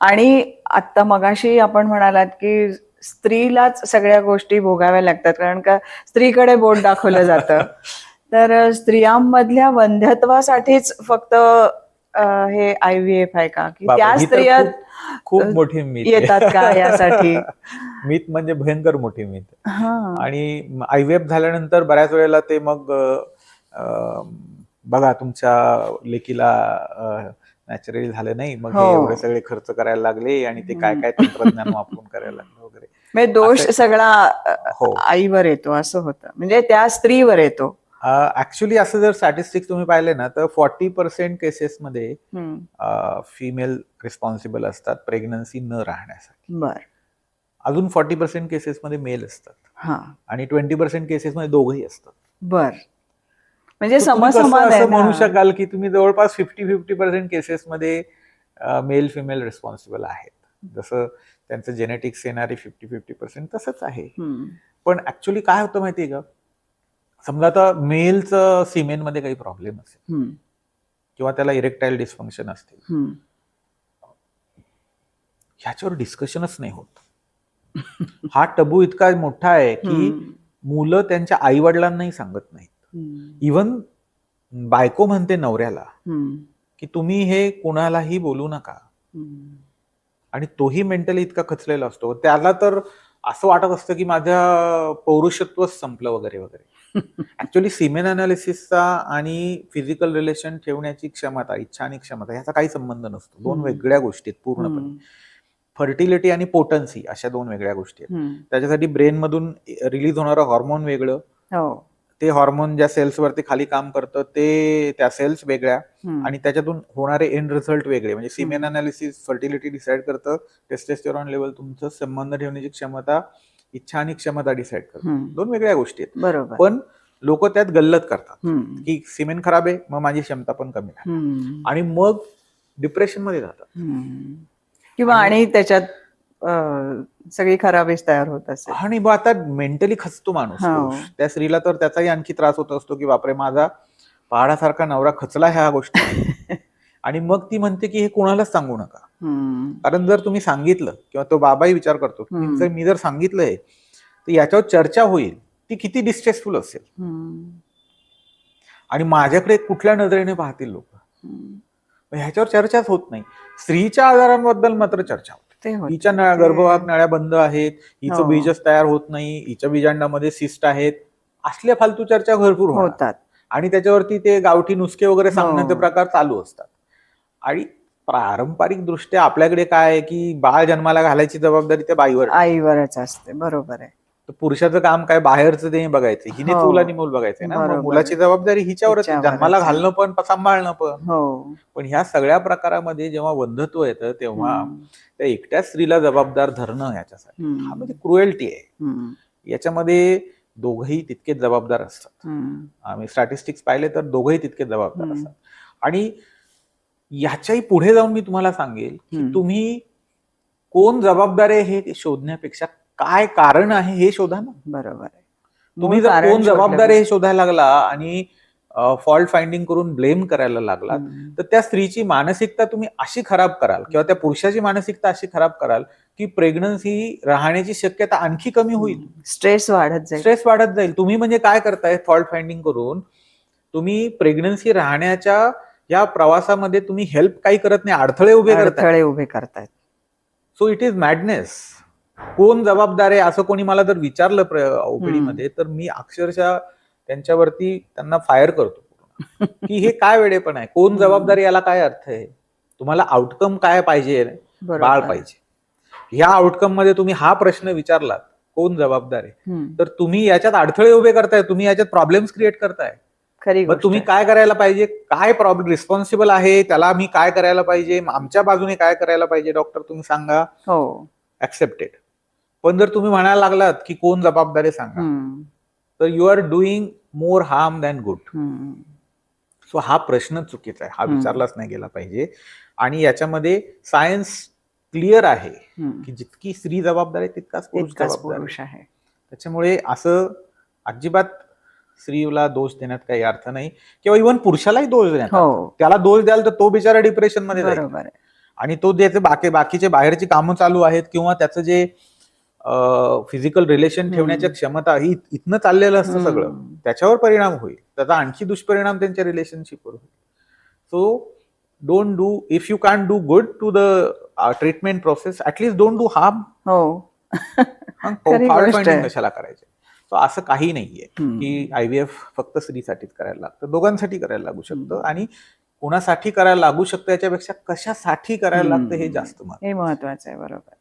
आणि आता मगाशी आपण म्हणालात की स्त्रीलाच सगळ्या गोष्टी भोगाव्या लागतात कारण का स्त्रीकडे बोट दाखवलं जातं. तर स्त्रियांमधल्या वंध्यत्वासाठीच फक्त हे आय व्ही एफ आहे का? की त्या तर स्त्रिया खूप- मोठी मीत येतात का यासाठी? मीत म्हणजे भयंकर मोठी मीत आणि आयव्हीएफ झाल्यानंतर बऱ्याच वेळेला ते मग बघा तुमच्या लेकीला नॅचरली झालं नाही. मग हे. एवढे सगळे खर्च करायला लागले आणि ते काय काय तंत्रज्ञान वापरून करायला लागले वगैरे. म्हणजे दोष सगळा हो. आईवर येतो असं होतं. म्हणजे त्या स्त्रीवर येतो. ऍक्च्युली असं जर स्टॅटिस्टिक्स तुम्ही पाहिले ना तर फॉर्टी पर्सेंट केसेसमध्ये. फिमेल रिस्पॉन्सिबल असतात प्रेग्नन्सी न राहण्यासाठी. बर. अजून फॉर्टी पर्सेंट केसेसमध्ये मेल असतात. हा. आणि ट्वेंटी पर्सेंट केसेसमध्ये दोघंही असतात. बर. म्हणजे समसमान असं म्हणू. शकाल की तुम्ही जवळपास फिफ्टी फिफ्टी पर्सेंट केसेसमध्ये मेल फिमेल रिस्पॉन्सिबल आहेत जसं त्यांचं जेनेटिक्स येणारे फिफ्टी फिफ्टी पर्सेंट तसंच आहे. पण ऍक्च्युली काय होतं माहितीये का समजा आता मेलचं सिमेनमध्ये काही प्रॉब्लेम असेल. किंवा त्याला इरेक्टाईल डिस्फंक्शन असतील. ह्याच्यावर डिस्कशनच नाही होत हा टबू इतका मोठा आहे की. मुलं त्यांच्या आई वडिलांनाही सांगत नाहीत. इवन बायको म्हणते नवऱ्याला. की तुम्ही हे कोणालाही बोलू नका. आणि तोही मेंटली इतका खचलेला असतो त्याला तर असं वाटत असतं की माझ्या पौरुषत्वच संपलं वगैरे वगैरे ऍक्च्युली सिमेन अनालिसिसचा आणि फिजिकल रिलेशन ठेवण्याची क्षमता इच्छा आणि क्षमता ह्याचा काही संबंध नसतो दोन. वेगळ्या गोष्टी आहेत पूर्णपणे. फर्टिलिटी आणि पोटन्सी अशा दोन वेगळ्या गोष्टी आहेत. त्याच्यासाठी ब्रेन मधून रिलीज होणारं हॉर्मोन वेगळं हो ते हॉर्मोन ज्या सेल्स वरती खाली काम करतं ते त्या सेल्स वेगळ्या. आणि त्याच्यातून होणारे एंड रिझल्ट वेगळे म्हणजे सिमेन अनालिसिस फर्टिलिटी डिसाईड करतं टेस्टेस्टेरॉन लेवल तुमचं संबंध ठेवण्याची क्षमता इच्छा आणि क्षमता डिसाईड करतं. दोन वेगळ्या गोष्टी आहेत बरोबर पण लोक त्यात गल्लत करतात. की सिमेंट खराब आहे मग माझी क्षमता पण कमी आहे. आणि मग डिप्रेशनमध्ये जातात. किंवा आणि त्याच्यात सगळी खराबीच तयार होत असेल आणि मग आता मेंटली खचतो माणूस हो. त्या स्त्रीला तर त्याचाही आणखी त्रास होत असतो की बापरे माझा पहाडासारखा नवरा खचला ह्या गोष्टी आणि मग ती म्हणते की हे कोणालाच सांगू नका हम्म. कारण जर तुम्ही सांगितलं किंवा तो बाबाही विचार करतो की हम्म. जर मी जर सांगितलंय तर याच्यावर चर्चा होईल ती किती डिस्ट्रेसफुल असेल हम्म. आणि माझ्याकडे कुठल्या नजरेने पाहतील लोक हम्म. ह्याच्यावर चर्चाच होत नाही स्त्रीच्या आजारांबद्दल मात्र चर्चा होते ते. हिच्या नळ्या गर्भवाहक नळ्या बंद आहेत हिचं हो. बीजच तयार होत नाही हिच्या बीजांडामध्ये सिस्ट आहेत असल्या फालतू चर्चा भरपूर होतात आणि त्याच्यावरती ते गावठी नुसके वगैरे सांगण्याचे हो. प्रकार चालू असतात आणि पारंपरिक दृष्ट्या आपल्याकडे काय आहे की बाळ जन्माला घालायची जबाबदारी त्या बाईवर. आईवरच असते बरोबर आहे तर पुरुषाचं काम काय बाहेरचं ते बघायचं हिने हो. चूल आणि मूल बघायचंय ना बरोबर. मुलाची जबाबदारी हिच्यावरच आहे. हिच्यावरच जन्माला आहे. घालणं पण सांभाळणं पण हो पण ह्या सगळ्या प्रकारामध्ये जेव्हा वंधत्व येतं तेव्हा हम्म. त्या एकट्या स्त्रीला जबाबदार धरणं याच्यासाठी हम्म. हा म्हणजे क्रुएल्टी आहे हम्म. याच्यामध्ये दोघंही तितकेच जबाबदार असतात हम्म. आम्ही स्टॅटिस्टिक्स पाहिले तर दोघंही तितके जबाबदार हम्म. असतात आणि ह्याच्याही पुढे जाऊन मी तुम्हाला सांगेल की हम्म. तुम्ही कोण जबाबदार आहे हे शोधण्यापेक्षा काय कारण आहे हे शोधा ना बरोबर आहे. तुम्ही जर कोण जबाबदार हे शोधायला लागला आणि फॉल्ट फाइंडिंग करून ब्लेम करायला लागला. तर त्या स्त्रीची मानसिकता तुम्ही अशी खराब कराल किंवा त्या पुरुषाची मानसिकता अशी खराब कराल की प्रेग्नन्सी राहण्याची शक्यता आणखी कमी होईल. स्ट्रेस वाढत जाईल. स्ट्रेस वाढत जाईल. तुम्ही म्हणजे काय करताय? फॉल्ट फाइंडिंग करून तुम्ही प्रेग्नन्सी राहण्याच्या या प्रवासामध्ये तुम्ही हेल्प काही करत नाही अडथळे उभे करताय. अडथळे उभे करतायत. सो इट इज मॅडनेस कोण जबाबदार आहे असं कोणी मला जर विचारलं ओपीडी मध्ये तर मी अक्षरशः त्यांच्यावरती त्यांना फायर करतो. की हे काय वेडेपण आहे? कोण. जबाबदारी याला काय अर्थ आहे? तुम्हाला आउटकम काय पाहिजे. बाळ पाहिजे. ह्या आउटकममध्ये तुम्ही हा प्रश्न विचारलात कोण जबाबदार आहे. तर तुम्ही याच्यात अडथळे उभे करताय तुम्ही याच्यात प्रॉब्लेम्स क्रिएट करताय. खरी तुम्ही. काय करायला पाहिजे? काय प्रॉब्लेम रिस्पॉन्सिबल आहे? त्याला मी काय करायला पाहिजे? आमच्या बाजूने काय करायला पाहिजे? डॉक्टर तुम्ही सांगा. हो. ऍक्सेप्टेड पण जर तुम्ही म्हणायला लागलात की कोण जबाबदार सांगा. तर you are doing more harm than good. So हा प्रश्न चुकीचा आहे हा. विचारलाच नाही गेला पाहिजे आणि याच्यामध्ये सायन्स क्लिअर आहे. की जितकी स्त्री जबाबदार आहे तितकाच पुरुष आहे. त्याच्यामुळे असं अजिबात स्त्रीला दोष देण्यात काही अर्थ नाही किंवा इव्हन पुरुषालाही दोष देण्यात हो त्याला दोष द्याल तर तो बिचारा डिप्रेशनमध्ये आणि तो ज्याचे बाकी बाकीचे बाहेरची कामं चालू आहेत किंवा त्याचं जे फिजिकल रिलेशन हम्म. ठेवण्याची क्षमता ही इथनं चाललेलं असतं सगळं. त्याच्यावर परिणाम होईल त्याचा आणखी दुष्परिणाम त्यांच्या रिलेशनशिपवर होईल so don't do if you can do good to the treatment process at least don't do harm. कशाला करायचे सो असं काही नाहीये. की आयव्हीएफ फक्त स्त्रीसाठीच करायला लागतं दोघांसाठी करायला लागू शकतं. आणि कोणासाठी करायला लागू शकतं याच्यापेक्षा कशासाठी करायला लागतं हे. जास्त महत्वाचं आहे बरोबर